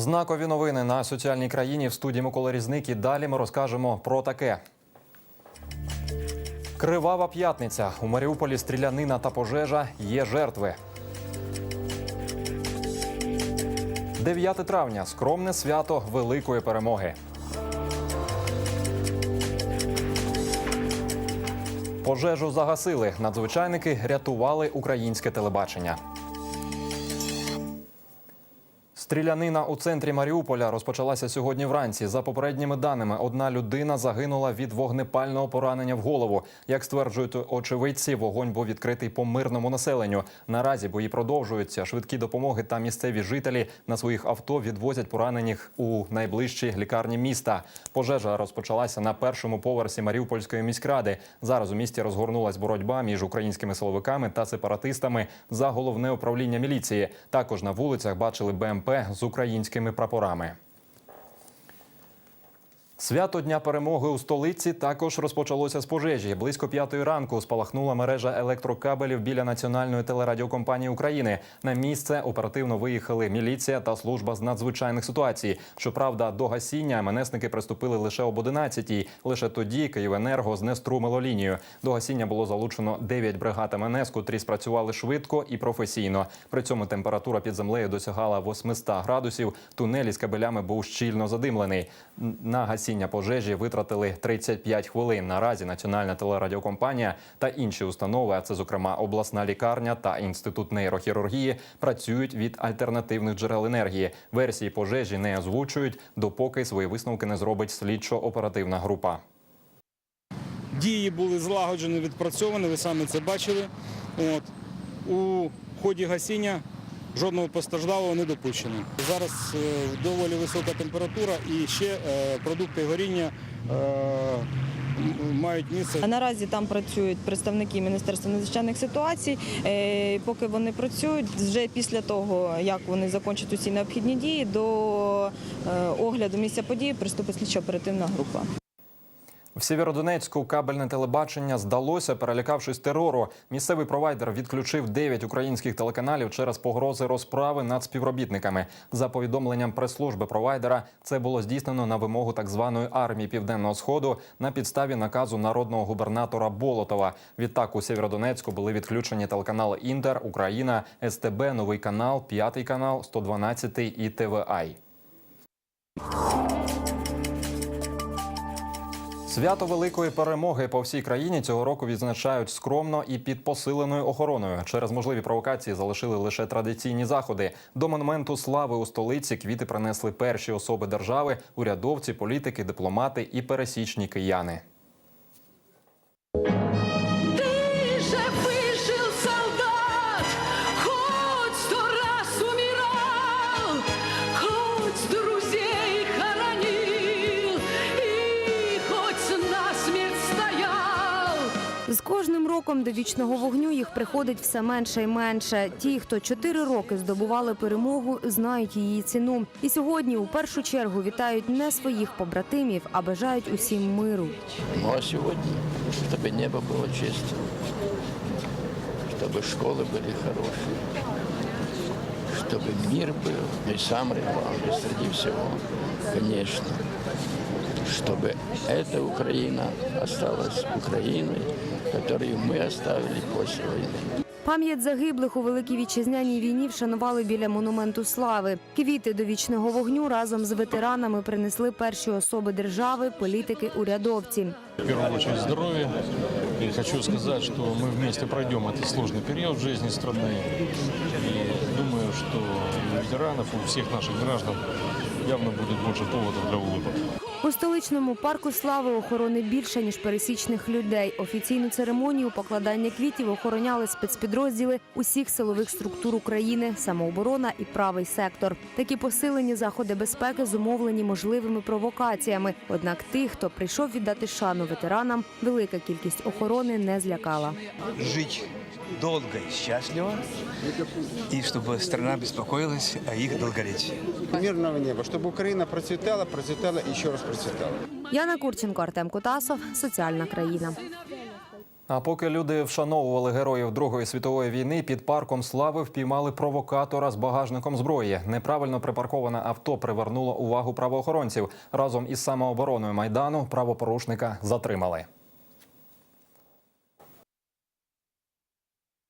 Знакові новини на соціальній країні в студії Микола Різник. І далі ми розкажемо про таке. Кривава п'ятниця. У Маріуполі стрілянина та пожежа є жертви. 9 травня скромне свято великої перемоги. Пожежу загасили. Надзвичайники рятували українське телебачення. Стрілянина у центрі Маріуполя розпочалася сьогодні вранці. За попередніми даними, одна людина загинула від вогнепального поранення в голову. Як стверджують очевидці, вогонь був відкритий по мирному населенню. Наразі бої продовжуються. Швидкі допомоги та місцеві жителі на своїх авто відвозять поранених у найближчі лікарні міста. Пожежа розпочалася на першому поверсі Маріупольської міськради. Зараз у місті розгорнулась боротьба між українськими силовиками та сепаратистами за головне управління міліції. Також на вулицях бачили БМП з українськими прапорами. Свято Дня перемоги у столиці також розпочалося з пожежі. Близько п'ятої ранку спалахнула мережа електрокабелів біля національної телерадіокомпанії України. На місце оперативно виїхали міліція та служба з надзвичайних ситуацій. Щоправда, до гасіння МНСники приступили лише об 11-й. Лише тоді Київенерго знеструмило лінію. До гасіння було залучено 9 бригад МНС, котрі спрацювали швидко і професійно. При цьому температура під землею досягала 800 градусів. Тунель із кабелями був щільно задимлений. На гасіння пожежі витратили 35 хвилин. Наразі Національна телерадіокомпанія та інші установи, а це зокрема обласна лікарня та інститут нейрохірургії, працюють від альтернативних джерел енергії. Версії пожежі не озвучують, допоки свої висновки не зробить слідчо-оперативна група. Дії були злагоджені, відпрацьовані, ви самі це бачили. От. У ході гасіння жодного постраждалого не допущено. Зараз е, доволі висока температура і ще е, продукти горіння е, мають місце. Наразі там працюють представники Міністерства надзвичайних ситуацій. Поки вони працюють, вже після того, як вони закінчать усі необхідні дії, до огляду місця події приступить слідчо-оперативна група. В Сєвєродонецьку кабельне телебачення здалося, перелякавшись терору. Місцевий провайдер відключив 9 українських телеканалів через погрози розправи над співробітниками. За повідомленням прес-служби провайдера, це було здійснено на вимогу так званої армії Південного Сходу на підставі наказу народного губернатора Болотова. Відтак у Сєвєродонецьку були відключені телеканали Інтер, Україна, СТБ, Новий канал, П'ятий канал, 112 і ТВАЙ. Свято великої перемоги по всій країні цього року відзначають скромно і під посиленою охороною. Через можливі провокації залишили лише традиційні заходи. До монументу слави у столиці квіти принесли перші особи держави, урядовці, політики, дипломати і пересічні кияни. роком до вічного вогню їх приходить все менше і менше. Ті, хто чотири роки здобували перемогу, знають її ціну. І сьогодні у першу чергу вітають не своїх побратимів, а бажають усім миру. Ну а сегодня, чтобы небо было чистым, чтобы школы были хорошие, чтобы мир был, и самое главное, среди всего, конечно, чтобы эта Украина осталась Украиной, которую мы оставили после войны. Пам'ять загиблих у великій вітчизняній війні вшанували біля монументу слави. Квіти до вічного вогню разом з ветеранами принесли перші особи держави, політики, урядовці. В первую очередь здоровье. И хочу сказать, что мы вместе пройдем этот сложный период в жизни страны. И думаю, что у ветеранов, у всех наших граждан явно будет больше поводов для улыбок. У столичному парку слави охорони більше ніж пересічних людей. Офіційну церемонію покладання квітів охороняли спецпідрозділи усіх силових структур України, самооборона і правий сектор. Такі посилені заходи безпеки зумовлені можливими провокаціями. Однак тих, хто прийшов віддати шану ветеранам, велика кількість охорони не злякала. жить долго и счастливо, и чтобы страна беспокоилась о их долголетии. мирного неба, чтобы Украина процветала, процветала и еще раз процветала. Яна Курченко, Артем Кутасов, соціальна країна. А поки люди вшановували героїв Другої світової війни, під парком слави впіймали провокатора з багажником зброї. Неправильно припарковане авто привернуло увагу правоохоронців. Разом із самообороною майдану правопорушника затримали.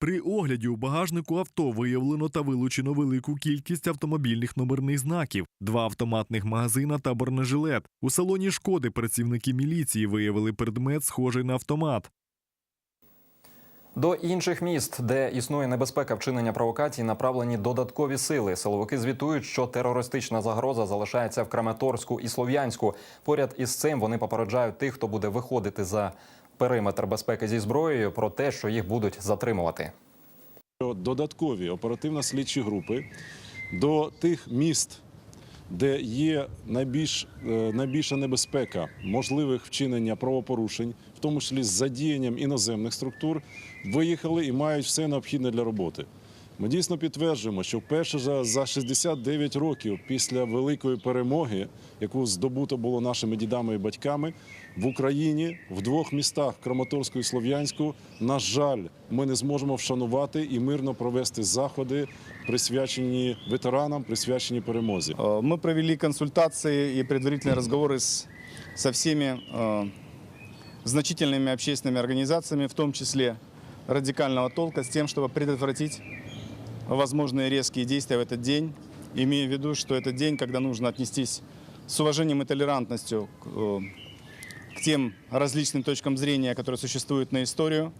При огляді у багажнику авто виявлено та вилучено велику кількість автомобільних номерних знаків, два автоматних магазина та бронежилет. У салоні шкоди працівники міліції виявили предмет, схожий на автомат. До інших міст, де існує небезпека вчинення провокацій, направлені додаткові сили. Силовики звітують, що терористична загроза залишається в Краматорську і Слов'янську. Поряд із цим вони попереджають тих, хто буде виходити за периметр безпеки зі зброєю, про те, що їх будуть затримувати. додаткові оперативно-слідчі групи до тих міст, де є найбільш, е, найбільша небезпека можливих вчинення правопорушень, в тому числі з задіянням іноземних структур, виїхали і мають все необхідне для роботи. Ми дійсно підтверджуємо, що вперше за, за 69 років після великої перемоги, яку здобуто було нашими дідами і батьками, в Україні в двох містах Краматорську і Слов'янську, на жаль, ми не зможемо вшанувати і мирно провести заходи, присвячені ветеранам, присвячені перемозі. Э, Мы провели консультации и предварительные разговоры с, со всеми э, значительными общественными организациями, в том числе радикального толка, с тем, чтобы предотвратить возможные резкие действия в этот день, имея в виду, что это день, когда нужно отнестись с уважением и толерантностью к, э, к тем различным точкам зрения, которые существуют на историю,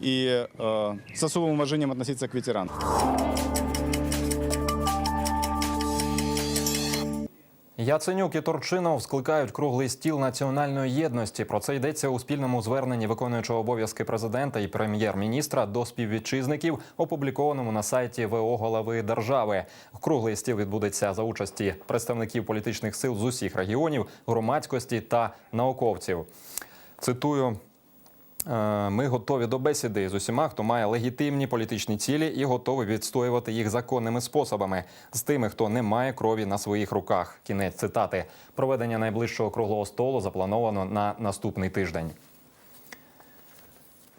и э, с особым уважением относиться к ветеранам. Яценюк і Торчинов скликають круглий стіл національної єдності. Про це йдеться у спільному зверненні виконуючого обов'язки президента і прем'єр-міністра до співвітчизників, опублікованому на сайті ВО голови держави. Круглий стіл відбудеться за участі представників політичних сил з усіх регіонів, громадськості та науковців. Цитую. Е, Ми готові до бесіди з усіма, хто має легітимні політичні цілі і готові відстоювати їх законними способами з тими, хто не має крові на своїх руках. Кінець цитати. Проведення найближчого круглого столу заплановано на наступний тиждень.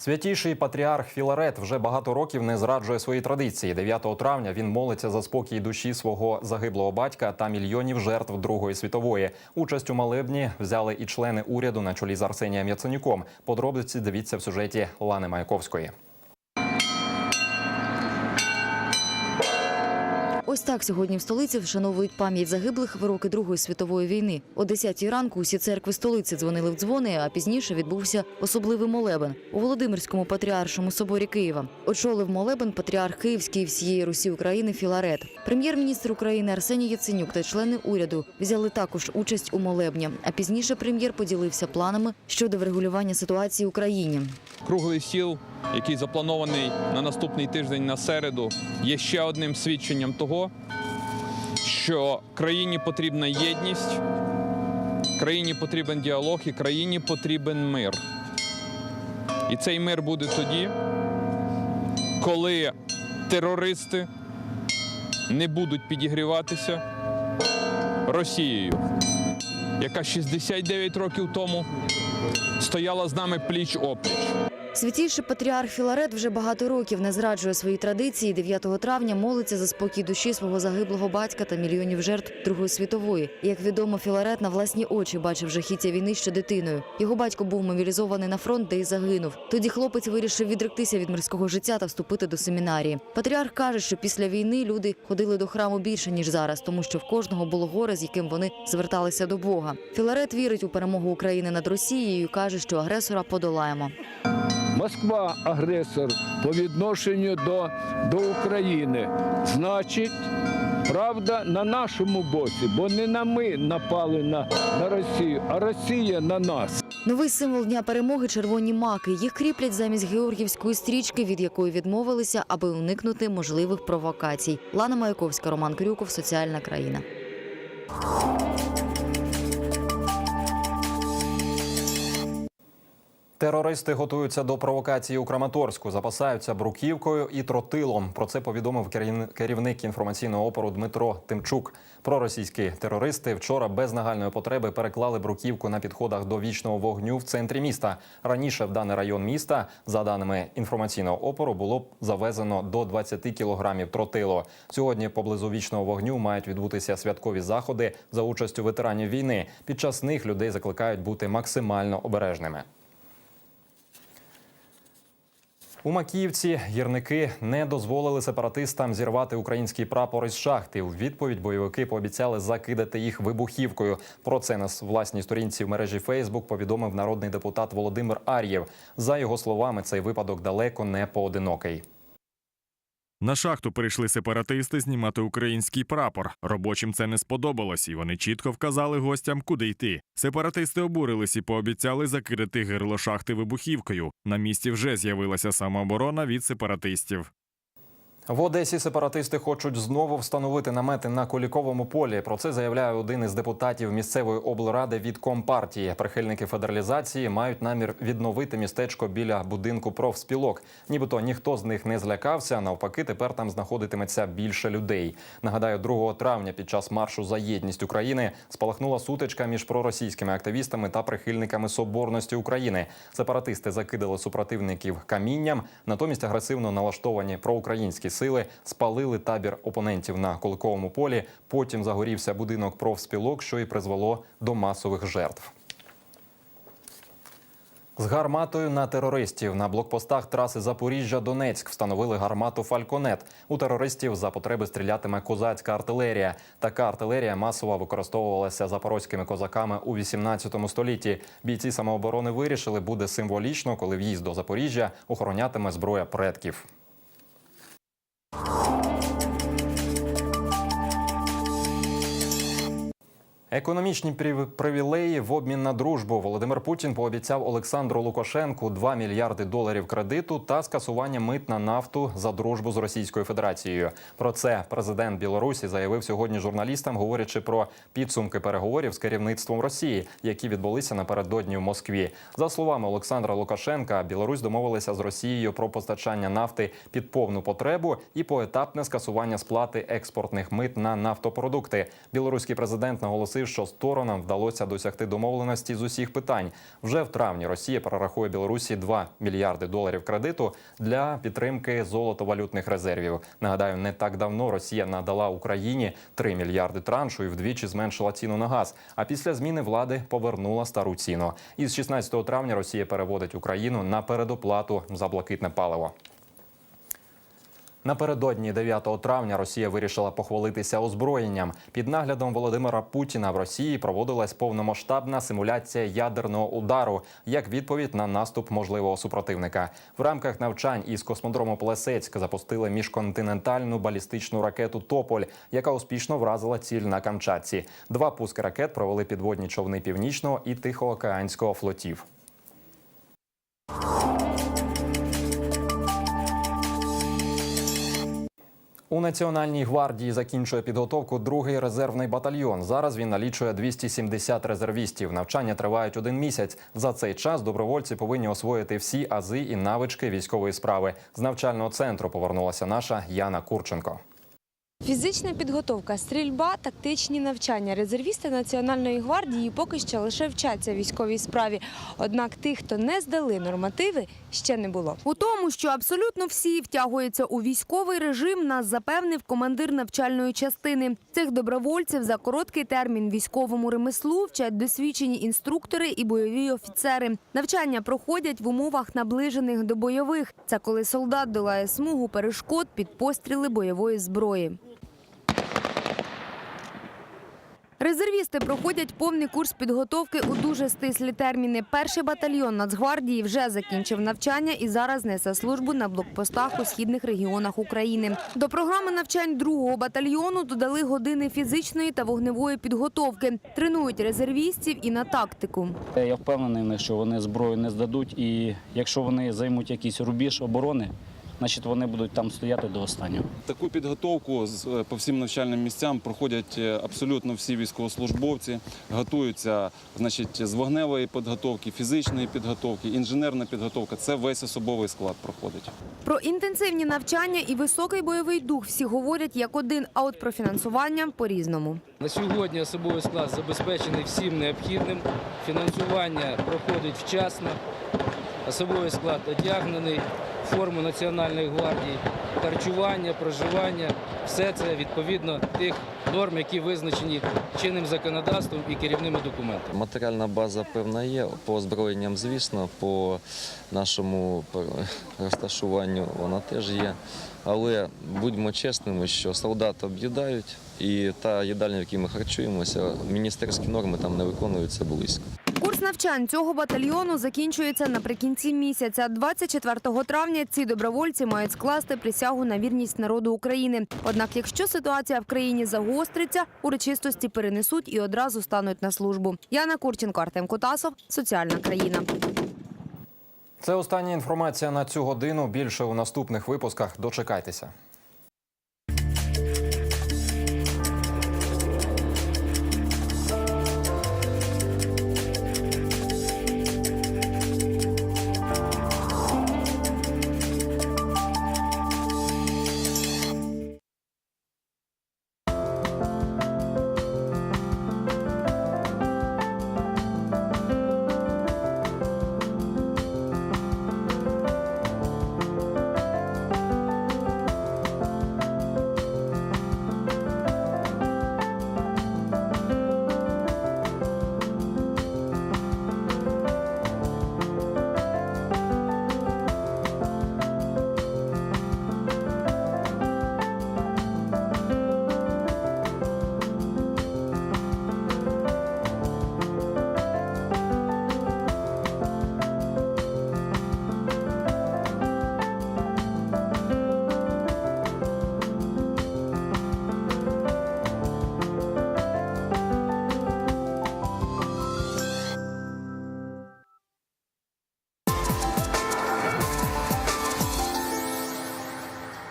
Святіший патріарх Філарет вже багато років не зраджує свої традиції. 9 травня він молиться за спокій душі свого загиблого батька та мільйонів жертв Другої світової. Участь у молебні взяли і члени уряду на чолі з Арсенієм Яценюком. Подробиці дивіться в сюжеті Лани Маяковської. Ось так сьогодні в столиці вшановують пам'ять загиблих в роки Другої світової війни. О 10 ранку усі церкви столиці дзвонили в дзвони, а пізніше відбувся особливий молебен у Володимирському патріаршому соборі Києва. Очолив молебен патріарх Київський всієї Русі України Філарет. Прем'єр-міністр України Арсеній Яценюк та члени уряду взяли також участь у молебні. А пізніше прем'єр поділився планами щодо врегулювання ситуації в Україні. Круглий стіл, який запланований на наступний тиждень на середу, є ще одним свідченням того, що країні потрібна єдність, країні потрібен діалог і країні потрібен мир. І цей мир буде тоді, коли терористи не будуть підігріватися Росією, яка 69 років тому стояла з нами пліч опліч. Святійший патріарх Філарет вже багато років не зраджує свої традиції. 9 травня молиться за спокій душі свого загиблого батька та мільйонів жертв Другої світової. Як відомо, Філарет на власні очі бачив жахіття війни ще дитиною. Його батько був мобілізований на фронт, де й загинув. Тоді хлопець вирішив відректися від мирського життя та вступити до семінарії. Патріарх каже, що після війни люди ходили до храму більше ніж зараз, тому що в кожного було горе, з яким вони зверталися до Бога. Філарет вірить у перемогу України над Росією і каже, що агресора подолаємо. Москва агресор по відношенню до, до України. Значить, правда на нашому боці, бо не на ми напали на, на Росію, а Росія на нас. Новий символ дня перемоги червоні маки. Їх кріплять замість георгівської стрічки, від якої відмовилися, аби уникнути можливих провокацій. Лана Маяковська, Роман Крюков, Соціальна країна. Терористи готуються до провокації у Краматорську, запасаються бруківкою і тротилом. Про це повідомив керівни- керівник інформаційного опору Дмитро Тимчук. Проросійські терористи вчора без нагальної потреби переклали бруківку на підходах до вічного вогню в центрі міста. Раніше в даний район міста, за даними інформаційного опору, було завезено до 20 кілограмів тротилу. Сьогодні поблизу вічного вогню мають відбутися святкові заходи за участю ветеранів війни. Під час них людей закликають бути максимально обережними. У Макіївці гірники не дозволили сепаратистам зірвати український прапор із шахти. У відповідь бойовики пообіцяли закидати їх вибухівкою. Про це на власній сторінці в мережі Фейсбук повідомив народний депутат Володимир Ар'єв. За його словами, цей випадок далеко не поодинокий. На шахту прийшли сепаратисти знімати український прапор. Робочим це не сподобалось, і вони чітко вказали гостям, куди йти. Сепаратисти обурились і пообіцяли закрити гирло шахти вибухівкою. На місці вже з'явилася самооборона від сепаратистів. В Одесі сепаратисти хочуть знову встановити намети на Куліковому полі. Про це заявляє один із депутатів місцевої облради від компартії. Прихильники федералізації мають намір відновити містечко біля будинку профспілок. Нібито ніхто з них не злякався. Навпаки, тепер там знаходитиметься більше людей. Нагадаю, 2 травня під час маршу за єдність України спалахнула сутичка між проросійськими активістами та прихильниками соборності України. Сепаратисти закидали супротивників камінням. Натомість агресивно налаштовані проукраїнські сили спалили табір опонентів на Куликовому полі. Потім загорівся будинок профспілок, що і призвело до масових жертв. З гарматою на терористів на блокпостах траси Запоріжжя-Донецьк встановили гармату Фальконет. У терористів за потреби стрілятиме козацька артилерія. Така артилерія масово використовувалася запорозькими козаками у 18 столітті. Бійці самооборони вирішили, буде символічно, коли в'їзд до Запоріжжя охоронятиме зброя предків. you Економічні прив- привілеї в обмін на дружбу Володимир Путін пообіцяв Олександру Лукашенку 2 мільярди доларів кредиту та скасування мит на нафту за дружбу з Російською Федерацією. Про це президент Білорусі заявив сьогодні журналістам, говорячи про підсумки переговорів з керівництвом Росії, які відбулися напередодні в Москві. За словами Олександра Лукашенка, Білорусь домовилася з Росією про постачання нафти під повну потребу і поетапне скасування сплати експортних мит на нафтопродукти. Білоруський президент наголосив, що сторонам вдалося досягти домовленості з усіх питань. Вже в травні Росія перерахує Білорусі 2 мільярди доларів кредиту для підтримки золотовалютних резервів. Нагадаю, не так давно Росія надала Україні 3 мільярди траншу і вдвічі зменшила ціну на газ. А після зміни влади повернула стару ціну. Із 16 травня Росія переводить Україну на передоплату за блакитне паливо. Напередодні 9 травня Росія вирішила похвалитися озброєнням. Під наглядом Володимира Путіна в Росії проводилась повномасштабна симуляція ядерного удару як відповідь на наступ можливого супротивника. В рамках навчань із космодрому Плесецьк запустили міжконтинентальну балістичну ракету Тополь, яка успішно вразила ціль на Камчатці. Два пуски ракет провели підводні човни північного і тихоокеанського флотів. У Національній гвардії закінчує підготовку другий резервний батальйон. Зараз він налічує 270 резервістів. Навчання тривають один місяць. За цей час добровольці повинні освоїти всі ази і навички військової справи. З навчального центру повернулася наша Яна Курченко. Фізична підготовка, стрільба, тактичні навчання. Резервісти Національної гвардії поки що лише вчаться військовій справі. Однак тих, хто не здали нормативи, ще не було. У тому, що абсолютно всі втягуються у військовий режим, нас запевнив командир навчальної частини. Цих добровольців за короткий термін військовому ремеслу вчать досвідчені інструктори і бойові офіцери. Навчання проходять в умовах наближених до бойових. Це коли солдат долає смугу перешкод під постріли бойової зброї. Резервісти проходять повний курс підготовки у дуже стислі терміни. Перший батальйон Нацгвардії вже закінчив навчання і зараз несе службу на блокпостах у східних регіонах України. До програми навчань другого батальйону додали години фізичної та вогневої підготовки. Тренують резервістів і на тактику. Я впевнений, що вони зброю не здадуть, і якщо вони займуть якийсь рубіж оборони, значить вони будуть там стояти до останнього. Таку підготовку з- е, по всім навчальним місцям проходять е, абсолютно всі військовослужбовці, готуються значить, з вогневої підготовки, фізичної підготовки, інженерна підготовка. Це весь особовий склад проходить. Про інтенсивні навчання і високий бойовий дух всі говорять як один, а от про фінансування по-різному. На сьогодні особовий склад забезпечений всім необхідним. Фінансування проходить вчасно. Особовий склад одягнений, форму Національної гвардії, харчування, проживання все це відповідно тих норм, які визначені чинним законодавством і керівними документами. Матеріальна база певна є по озброєнням, звісно, по нашому розташуванню вона теж є. Але будьмо чесними, що солдат об'їдають, і та їдальня, в якій ми харчуємося, міністерські норми там не виконуються близько. Курс навчань цього батальйону закінчується наприкінці місяця. 24 травня ці добровольці мають скласти присягу на вірність народу України. Однак, якщо ситуація в країні загостриться, урочистості перенесуть і одразу стануть на службу. Яна Курченко, Артем Котасов, соціальна країна. Це остання інформація на цю годину. Більше у наступних випусках. Дочекайтеся.